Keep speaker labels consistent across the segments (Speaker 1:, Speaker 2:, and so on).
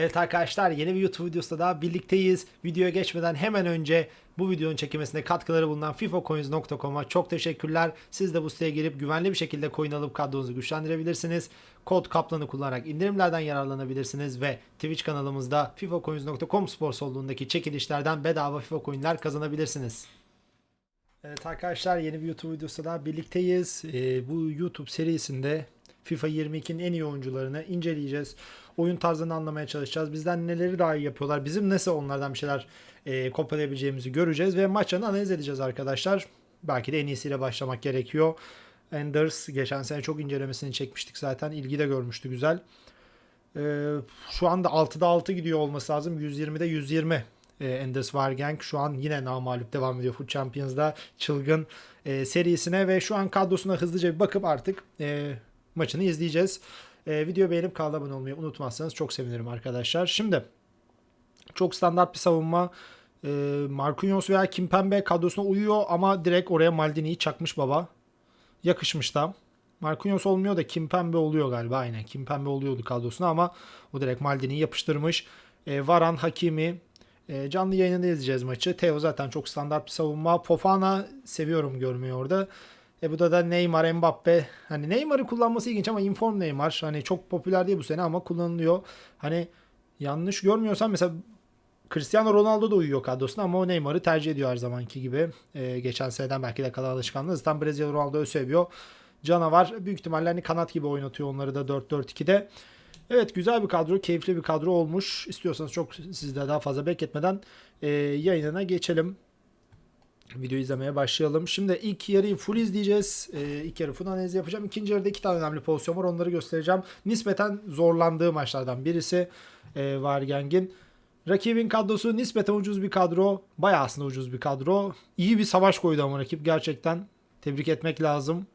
Speaker 1: Evet arkadaşlar yeni bir YouTube videosunda daha birlikteyiz. Videoya geçmeden hemen önce bu videonun çekilmesine katkıları bulunan fifacoins.com'a çok teşekkürler. Siz de bu siteye girip güvenli bir şekilde coin alıp kadronuzu güçlendirebilirsiniz. Kod kaplanı kullanarak indirimlerden yararlanabilirsiniz ve Twitch kanalımızda fifacoins.com spor salonundaki çekilişlerden bedava FIFA coinler kazanabilirsiniz. Evet arkadaşlar yeni bir YouTube videosunda daha birlikteyiz. Ee, bu YouTube serisinde FIFA 22'nin en iyi oyuncularını inceleyeceğiz. Oyun tarzını anlamaya çalışacağız. Bizden neleri daha iyi yapıyorlar. Bizim nasıl onlardan bir şeyler e, kopyalayabileceğimizi göreceğiz. Ve maçlarını analiz edeceğiz arkadaşlar. Belki de en iyisiyle başlamak gerekiyor. Enders geçen sene çok incelemesini çekmiştik zaten. İlgi de görmüştü güzel. Ee, şu anda 6'da 6 gidiyor olması lazım. 120'de 120 e, Enders Wargang şu an yine namalup devam ediyor Foot Champions'da çılgın e, serisine ve şu an kadrosuna hızlıca bir bakıp artık e, maçını izleyeceğiz. E, video beğenip kanala abone olmayı unutmazsanız çok sevinirim arkadaşlar. Şimdi çok standart bir savunma. E, Marquinhos veya Kimpembe kadrosuna uyuyor ama direkt oraya Maldini'yi çakmış baba. Yakışmış da. Marquinhos olmuyor da Kimpembe oluyor galiba aynen. Kimpembe oluyordu kadrosuna ama o direkt Maldini'yi yapıştırmış. E, Varan, Hakimi, e, canlı yayında izleyeceğiz maçı. Theo zaten çok standart bir savunma. Fofana seviyorum görmeyi orada. E bu da da Neymar, Mbappe. Hani Neymar'ı kullanması ilginç ama inform Neymar. Hani çok popüler değil bu sene ama kullanılıyor. Hani yanlış görmüyorsam mesela Cristiano Ronaldo da uyuyor kadrosuna ama o Neymar'ı tercih ediyor her zamanki gibi. E, geçen seneden belki de kalan alışkanlığı. Zaten Brezilya Ronaldo seviyor. Canavar büyük ihtimalle hani kanat gibi oynatıyor onları da 4-4-2'de. Evet güzel bir kadro, keyifli bir kadro olmuş. İstiyorsanız çok sizde daha fazla bekletmeden e, yayınına geçelim. Video izlemeye başlayalım. Şimdi ilk yarıyı full izleyeceğiz. E, ilk yarı full analizi yapacağım. İkinci yarıda iki tane önemli pozisyon var. Onları göstereceğim. Nispeten zorlandığı maçlardan birisi e, Vargeng'in. Rakibin kadrosu nispeten ucuz bir kadro. Bayağı aslında ucuz bir kadro. İyi bir savaş koydu ama rakip gerçekten. Tebrik etmek lazım.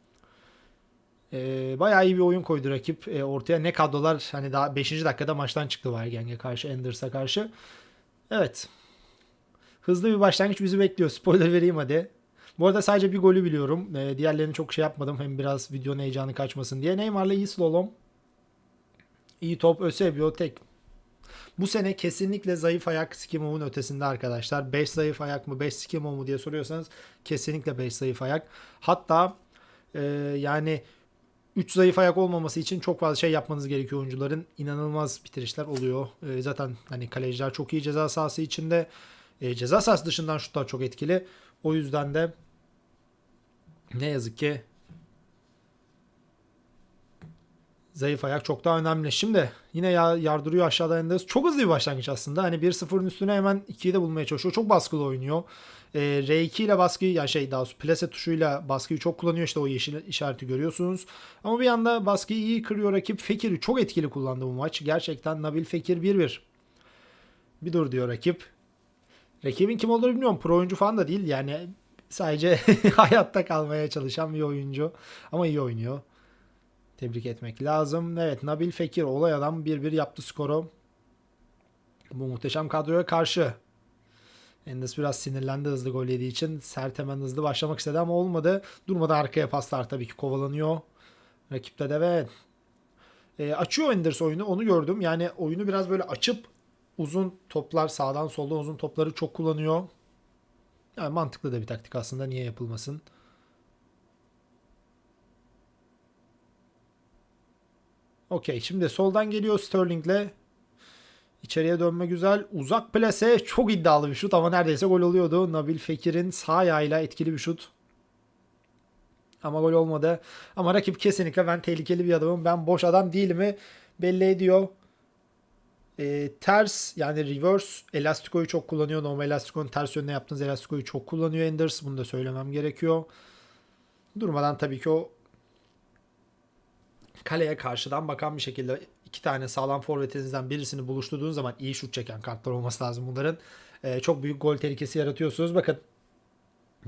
Speaker 1: E, bayağı iyi bir oyun koydu rakip. E, ortaya ne kadrolar hani daha 5. dakikada maçtan çıktı Vargeng'e karşı, Enders'a karşı. Evet. Hızlı bir başlangıç bizi bekliyor. Spoiler vereyim hadi. Bu arada sadece bir golü biliyorum. E, diğerlerini çok şey yapmadım. Hem biraz videonun heyecanı kaçmasın diye. Neymar'la iyi slalom. İyi top. Ösebio tek. Bu sene kesinlikle zayıf ayak Skimov'un ötesinde arkadaşlar. 5 zayıf ayak mı 5 Skimov mu diye soruyorsanız kesinlikle 5 zayıf ayak. Hatta e, yani 3 zayıf ayak olmaması için çok fazla şey yapmanız gerekiyor oyuncuların. İnanılmaz bitirişler oluyor. E, zaten hani kaleciler çok iyi ceza sahası içinde. E, ceza sahası dışından şutlar çok etkili. O yüzden de ne yazık ki zayıf ayak çok daha önemli. Şimdi yine ya, yardırıyor aşağıda Enders. Çok hızlı bir başlangıç aslında. Hani 1-0'ın üstüne hemen 2'yi de bulmaya çalışıyor. Çok baskılı oynuyor. E, R2 ile baskıyı yani şey daha doğrusu plase tuşuyla baskıyı çok kullanıyor. İşte o yeşil işareti görüyorsunuz. Ama bir yanda baskıyı iyi kırıyor rakip. Fekir'i çok etkili kullandı bu maç. Gerçekten Nabil Fekir 1-1. Bir dur diyor rakip. Rakibin kim olduğunu bilmiyorum. Pro oyuncu falan da değil. Yani sadece hayatta kalmaya çalışan bir oyuncu. Ama iyi oynuyor. Tebrik etmek lazım. Evet Nabil Fekir olay adam 1-1 yaptı skoru. Bu muhteşem kadroya karşı. Endes biraz sinirlendi hızlı gol yediği için. Sert hemen hızlı başlamak istedi ama olmadı. Durmadan arkaya paslar tabii ki kovalanıyor. Rakipte de ve e, açıyor Enders oyunu onu gördüm. Yani oyunu biraz böyle açıp uzun toplar sağdan soldan uzun topları çok kullanıyor. Yani mantıklı da bir taktik aslında niye yapılmasın. Okey şimdi soldan geliyor Sterling'le. İçeriye dönme güzel. Uzak plase çok iddialı bir şut ama neredeyse gol oluyordu. Nabil Fekir'in sağ ayağıyla etkili bir şut. Ama gol olmadı. Ama rakip kesinlikle ben tehlikeli bir adamım. Ben boş adam değilimi belli ediyor. E, ters yani reverse elastikoyu çok kullanıyor. Normal elastiko'nun ters yönüne yaptığınız elastikoyu çok kullanıyor Enders. Bunu da söylemem gerekiyor. Durmadan tabii ki o kaleye karşıdan bakan bir şekilde iki tane sağlam forvetinizden birisini buluşturduğunuz zaman iyi şut çeken kartlar olması lazım bunların. E, çok büyük gol tehlikesi yaratıyorsunuz. Bakın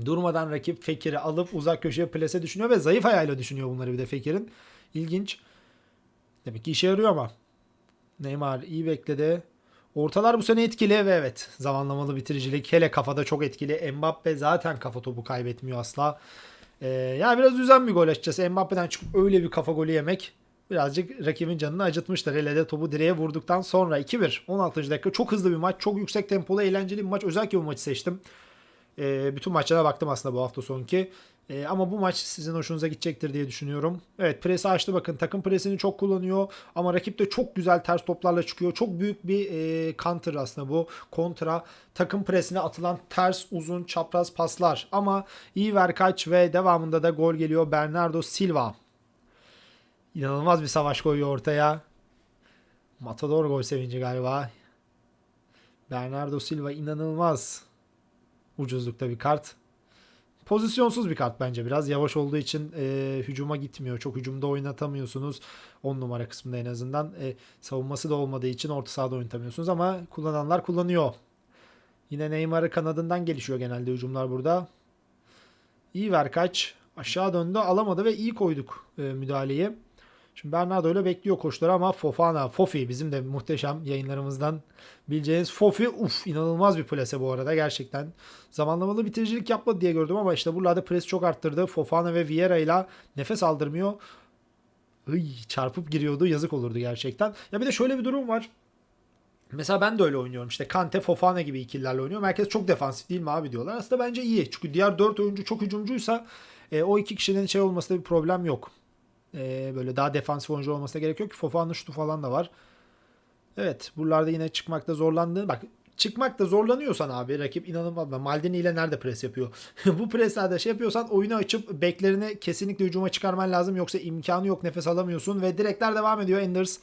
Speaker 1: durmadan rakip Fekir'i alıp uzak köşeye plase düşünüyor ve zayıf ayağıyla düşünüyor bunları bir de Fekir'in. İlginç. Demek ki işe yarıyor ama. Neymar iyi bekledi. Ortalar bu sene etkili ve evet zamanlamalı bitiricilik hele kafada çok etkili. Mbappe zaten kafa topu kaybetmiyor asla. Ee, yani biraz üzen bir gol açıkçası. Mbappe'den çıkıp öyle bir kafa golü yemek birazcık rakibin canını acıtmışlar. Hele de topu direğe vurduktan sonra 2-1. 16. dakika çok hızlı bir maç. Çok yüksek tempolu, eğlenceli bir maç. Özellikle bu maçı seçtim. Ee, bütün maçlara baktım aslında bu hafta sonki. Ee, ama bu maç sizin hoşunuza gidecektir diye düşünüyorum. Evet presi açtı bakın. Takım presini çok kullanıyor. Ama rakip de çok güzel ters toplarla çıkıyor. Çok büyük bir e, counter aslında bu. Kontra. Takım presine atılan ters, uzun, çapraz paslar. Ama iyi verkaç ve devamında da gol geliyor. Bernardo Silva. İnanılmaz bir savaş koyuyor ortaya. Matador gol sevinci galiba. Bernardo Silva inanılmaz ucuzlukta bir kart. Pozisyonsuz bir kart bence biraz. Yavaş olduğu için e, hücuma gitmiyor. Çok hücumda oynatamıyorsunuz. 10 numara kısmında en azından. E, savunması da olmadığı için orta sahada oynatamıyorsunuz ama kullananlar kullanıyor. Yine Neymar'ı kanadından gelişiyor genelde hücumlar burada. İyi ver kaç. Aşağı döndü alamadı ve iyi koyduk e, müdahaleyi. Şimdi Bernardo öyle bekliyor koşuları ama Fofana, Fofi bizim de muhteşem yayınlarımızdan bileceğiniz Fofi uf inanılmaz bir plase bu arada gerçekten. Zamanlamalı bitiricilik yapmadı diye gördüm ama işte buralarda pres çok arttırdı. Fofana ve Vieira ile nefes aldırmıyor. Iy, çarpıp giriyordu yazık olurdu gerçekten. Ya bir de şöyle bir durum var. Mesela ben de öyle oynuyorum. İşte Kante, Fofana gibi ikililerle oynuyorum. Herkes çok defansif değil mi abi diyorlar. Aslında bence iyi. Çünkü diğer 4 oyuncu çok hücumcuysa e, o iki kişinin şey olmasında bir problem yok. E, böyle daha defansif oyuncu olmasına gerek yok ki. Fofana şutu falan da var. Evet buralarda yine çıkmakta zorlandığı bak çıkmakta zorlanıyorsan abi rakip inanılmaz. Maldini ile nerede pres yapıyor? Bu preslerde şey yapıyorsan oyunu açıp beklerini kesinlikle hücuma çıkarman lazım. Yoksa imkanı yok nefes alamıyorsun ve direkler devam ediyor. Enders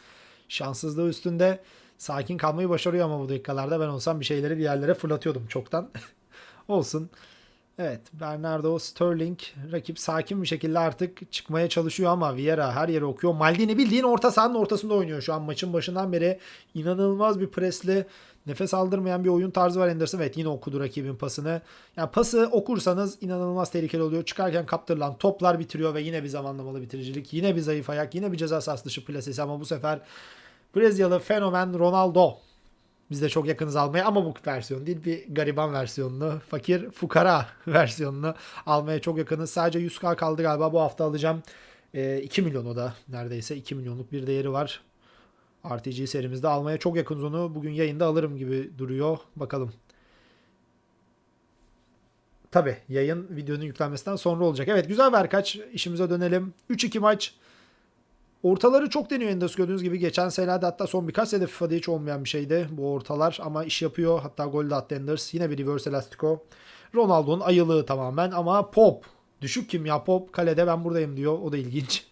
Speaker 1: şanssızlığı üstünde sakin kalmayı başarıyor ama bu dakikalarda ben olsam bir şeyleri bir yerlere fırlatıyordum çoktan. Olsun. Evet Bernardo Sterling rakip sakin bir şekilde artık çıkmaya çalışıyor ama Vieira her yeri okuyor. Maldini bildiğin orta sahanın ortasında oynuyor şu an maçın başından beri. inanılmaz bir presli nefes aldırmayan bir oyun tarzı var Anderson. Evet yine okudu rakibin pasını. Yani pası okursanız inanılmaz tehlikeli oluyor. Çıkarken kaptırılan toplar bitiriyor ve yine bir zamanlamalı bitiricilik. Yine bir zayıf ayak. Yine bir ceza sahası dışı plasesi ama bu sefer Brezilyalı fenomen Ronaldo biz de çok yakınız almaya ama bu versiyon değil bir gariban versiyonunu, fakir fukara versiyonunu almaya çok yakınız. Sadece 100k kaldı galiba bu hafta alacağım. E, 2 milyon o da neredeyse 2 milyonluk bir değeri var. RTG serimizde almaya çok yakınız onu. Bugün yayında alırım gibi duruyor. Bakalım. Tabi yayın videonun yüklenmesinden sonra olacak. Evet güzel ver kaç işimize dönelim. 3-2 maç. Ortaları çok deniyor Enders gördüğünüz gibi. Geçen senelerde hatta son birkaç sene FIFA'da hiç olmayan bir şeydi bu ortalar. Ama iş yapıyor. Hatta gol de attı Enders. Yine bir reverse elastico. Ronaldo'nun ayılığı tamamen ama Pop. Düşük kimya Pop. Kalede ben buradayım diyor. O da ilginç.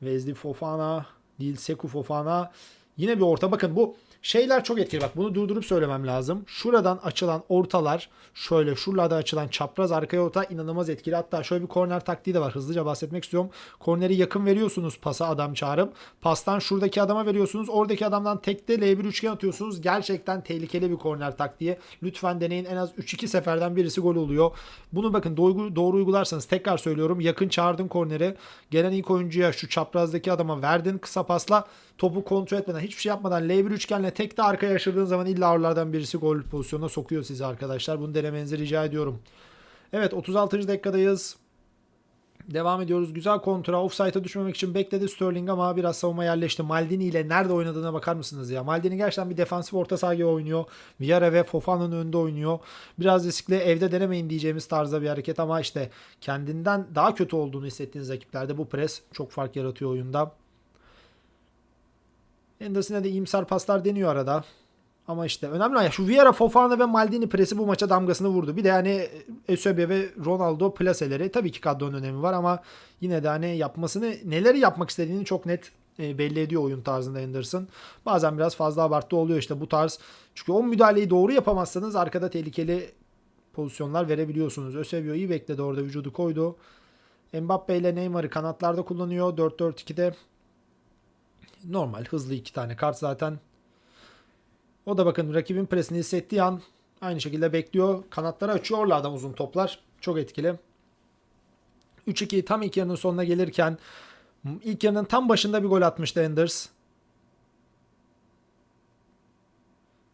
Speaker 1: Wesley Fofana. Dil Seku Fofana. Yine bir orta. Bakın bu şeyler çok etkili. Bak bunu durdurup söylemem lazım. Şuradan açılan ortalar şöyle şuralarda açılan çapraz arkaya orta inanılmaz etkili. Hatta şöyle bir korner taktiği de var. Hızlıca bahsetmek istiyorum. Korneri yakın veriyorsunuz pasa adam çağırıp. Pastan şuradaki adama veriyorsunuz. Oradaki adamdan tekte L1 üçgen atıyorsunuz. Gerçekten tehlikeli bir korner taktiği. Lütfen deneyin. En az 3-2 seferden birisi gol oluyor. Bunu bakın doğru, doğru uygularsanız tekrar söylüyorum. Yakın çağırdın korneri. Gelen ilk oyuncuya şu çaprazdaki adama verdin kısa pasla topu kontrol etmeden hiçbir şey yapmadan L1 üçgenle tek de arkaya aşırdığın zaman illa oralardan birisi gol pozisyonuna sokuyor sizi arkadaşlar. Bunu denemenizi rica ediyorum. Evet 36. dakikadayız. Devam ediyoruz. Güzel kontra. Offside'a düşmemek için bekledi Sterling ama biraz savunma yerleşti. Maldini ile nerede oynadığına bakar mısınız ya? Maldini gerçekten bir defansif orta saha oynuyor. Vieira ve Fofana'nın önünde oynuyor. Biraz riskli evde denemeyin diyeceğimiz tarzda bir hareket ama işte kendinden daha kötü olduğunu hissettiğiniz rakiplerde bu pres çok fark yaratıyor oyunda. Henderson'a de iyimser paslar deniyor arada. Ama işte önemli olan şu Vieira, Fofana ve Maldini presi bu maça damgasını vurdu. Bir de hani Eusebio ve Ronaldo plaseleri tabii ki kadronun önemi var ama yine de hani yapmasını neleri yapmak istediğini çok net e, belli ediyor oyun tarzında Henderson. Bazen biraz fazla abartı oluyor işte bu tarz. Çünkü o müdahaleyi doğru yapamazsanız arkada tehlikeli pozisyonlar verebiliyorsunuz. Eusebio iyi bekledi orada vücudu koydu. Mbappe ile Neymar'ı kanatlarda kullanıyor. 4-4-2'de normal hızlı iki tane kart zaten. O da bakın rakibin presini hissettiği an aynı şekilde bekliyor. Kanatları açıyorlar adam uzun toplar. Çok etkili. 3-2 tam ilk yarının sonuna gelirken ilk yarının tam başında bir gol atmıştı Enders.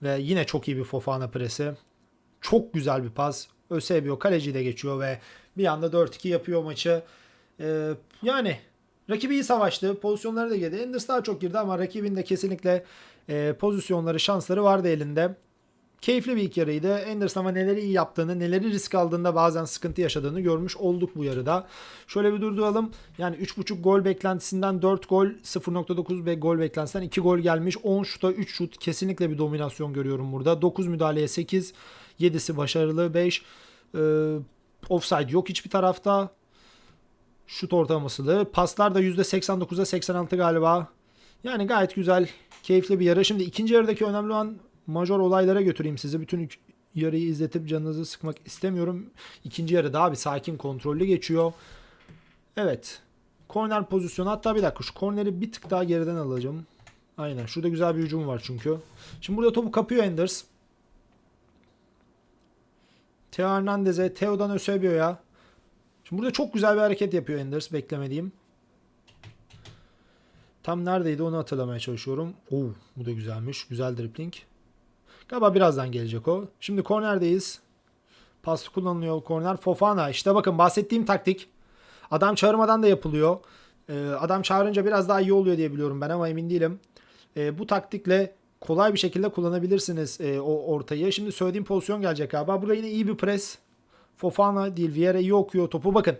Speaker 1: Ve yine çok iyi bir Fofana presi. Çok güzel bir pas. Eusebio kaleci de geçiyor ve bir anda 4-2 yapıyor maçı. Ee, yani Rakibi iyi savaştı. Pozisyonları da girdi. Enders daha çok girdi ama rakibin de kesinlikle e, pozisyonları, şansları vardı elinde. Keyifli bir ilk yarıydı. Enders ama neleri iyi yaptığını, neleri risk aldığında bazen sıkıntı yaşadığını görmüş olduk bu yarıda. Şöyle bir durduralım. Yani 3.5 gol beklentisinden 4 gol, 0.9 ve gol beklentisinden 2 gol gelmiş. 10 şuta 3 şut kesinlikle bir dominasyon görüyorum burada. 9 müdahaleye 8, 7'si başarılı 5. Ee, offside yok hiçbir tarafta. Şut ortalaması da. Paslar da %89'a 86 galiba. Yani gayet güzel, keyifli bir yarı. Şimdi ikinci yarıdaki önemli olan major olaylara götüreyim sizi. Bütün yarıyı izletip canınızı sıkmak istemiyorum. İkinci yarı daha bir sakin, kontrollü geçiyor. Evet. Korner pozisyonu. Hatta bir dakika şu korneri bir tık daha geriden alacağım. Aynen. Şurada güzel bir hücum var çünkü. Şimdi burada topu kapıyor Enders. Teo Hernandez'e, Teo'dan Eusebio'ya. Şimdi burada çok güzel bir hareket yapıyor Enders. Beklemediğim. Tam neredeydi onu hatırlamaya çalışıyorum. Oo, bu da güzelmiş. Güzel dribbling. Galiba birazdan gelecek o. Şimdi kornerdeyiz. Pas kullanılıyor korner. Fofana. İşte bakın bahsettiğim taktik. Adam çağırmadan da yapılıyor. Ee, adam çağırınca biraz daha iyi oluyor diye biliyorum ben ama emin değilim. Ee, bu taktikle kolay bir şekilde kullanabilirsiniz e, o ortayı. Şimdi söylediğim pozisyon gelecek galiba. Burada yine iyi bir pres. Fofana değil. Vieira iyi okuyor topu. Bakın.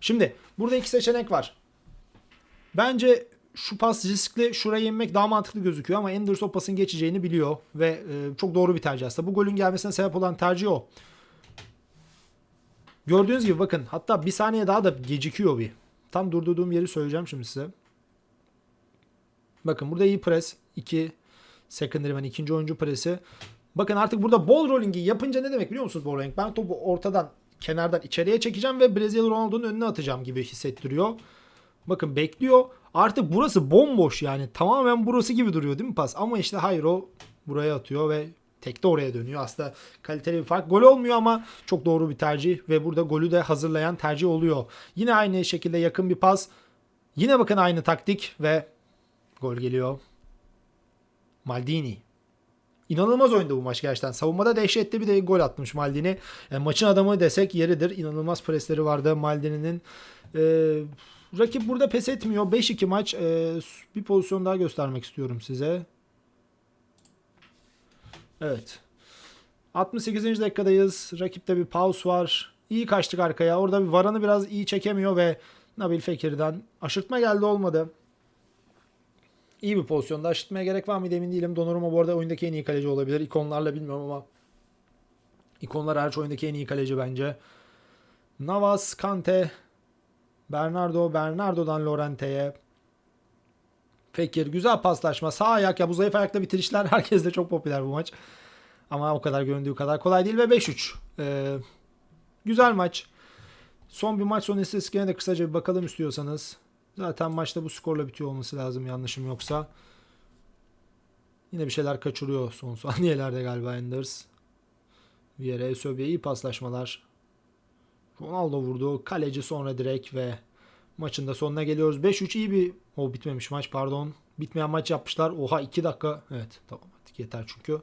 Speaker 1: Şimdi burada iki seçenek var. Bence şu pas riskli şuraya inmek daha mantıklı gözüküyor ama Enders o pasın geçeceğini biliyor ve e, çok doğru bir tercih aslında. Bu golün gelmesine sebep olan tercih o. Gördüğünüz gibi bakın hatta bir saniye daha da gecikiyor bir. Tam durdurduğum yeri söyleyeceğim şimdi size. Bakın burada iyi pres. 2 secondary man ikinci oyuncu presi. Bakın artık burada ball rolling'i yapınca ne demek biliyor musunuz ball rolling? Ben topu ortadan kenardan içeriye çekeceğim ve Brezilya Ronaldo'nun önüne atacağım gibi hissettiriyor. Bakın bekliyor. Artık burası bomboş yani. Tamamen burası gibi duruyor değil mi pas? Ama işte hayır o buraya atıyor ve tek de oraya dönüyor. Aslında kaliteli bir fark. Gol olmuyor ama çok doğru bir tercih ve burada golü de hazırlayan tercih oluyor. Yine aynı şekilde yakın bir pas. Yine bakın aynı taktik ve gol geliyor. Maldini. İnanılmaz oyundu bu maç gerçekten. Savunmada dehşetli bir de gol atmış Maldini. Yani maçın adamı desek yeridir. İnanılmaz presleri vardı Maldini'nin. Ee, rakip burada pes etmiyor. 5-2 maç. Ee, bir pozisyon daha göstermek istiyorum size. Evet. 68. dakikadayız. Rakipte bir pause var. İyi kaçtık arkaya. Orada bir Varan'ı biraz iyi çekemiyor ve Nabil Fekir'den aşırtma geldi olmadı. İyi bir pozisyonda. Aşırtmaya gerek var mıydı emin değilim. Donnarumma bu arada oyundaki en iyi kaleci olabilir. İkonlarla bilmiyorum ama ikonlar hariç oyundaki en iyi kaleci bence. Navas, Kante, Bernardo, Bernardo'dan Lorente'ye. Fekir güzel paslaşma. Sağ ayak ya bu zayıf ayakta bitirişler herkeste çok popüler bu maç. Ama o kadar göründüğü kadar kolay değil ve 5-3. Ee, güzel maç. Son bir maç sonu istatistiklerine de kısaca bir bakalım istiyorsanız. Zaten maçta bu skorla bitiyor olması lazım yanlışım yoksa. Yine bir şeyler kaçırıyor son saniyelerde galiba Enders. Vieira, Eusebio iyi paslaşmalar. Ronaldo vurdu. Kaleci sonra direkt ve maçın da sonuna geliyoruz. 5-3 iyi bir... O bitmemiş maç pardon. Bitmeyen maç yapmışlar. Oha 2 dakika. Evet tamam artık yeter çünkü.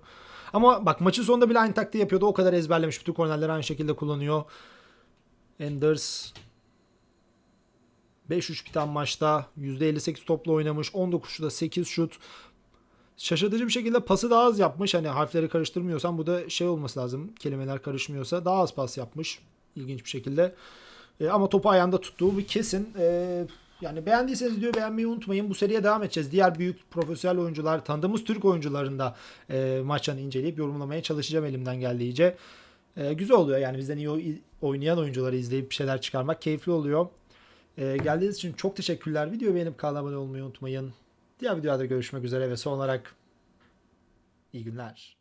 Speaker 1: Ama bak maçın sonunda bile aynı taktiği yapıyordu. O kadar ezberlemiş. Bütün kornerleri aynı şekilde kullanıyor. Enders 5-3 biten maçta %58 topla oynamış. 19 şuta 8 şut. Şaşırtıcı bir şekilde pası daha az yapmış. Hani harfleri karıştırmıyorsam bu da şey olması lazım. Kelimeler karışmıyorsa daha az pas yapmış. İlginç bir şekilde. E, ama topu ayağında tuttuğu bir kesin. E, yani beğendiyseniz videoyu beğenmeyi unutmayın. Bu seriye devam edeceğiz. Diğer büyük profesyonel oyuncular, tanıdığımız Türk oyuncuların da e, maçlarını inceleyip yorumlamaya çalışacağım elimden geldiğince. E, güzel oluyor yani bizden iyi oynayan oyuncuları izleyip bir şeyler çıkarmak keyifli oluyor. E, geldiğiniz için çok teşekkürler. Videoyu beğenip kanala abone olmayı unutmayın. Diğer videolarda görüşmek üzere ve son olarak iyi günler.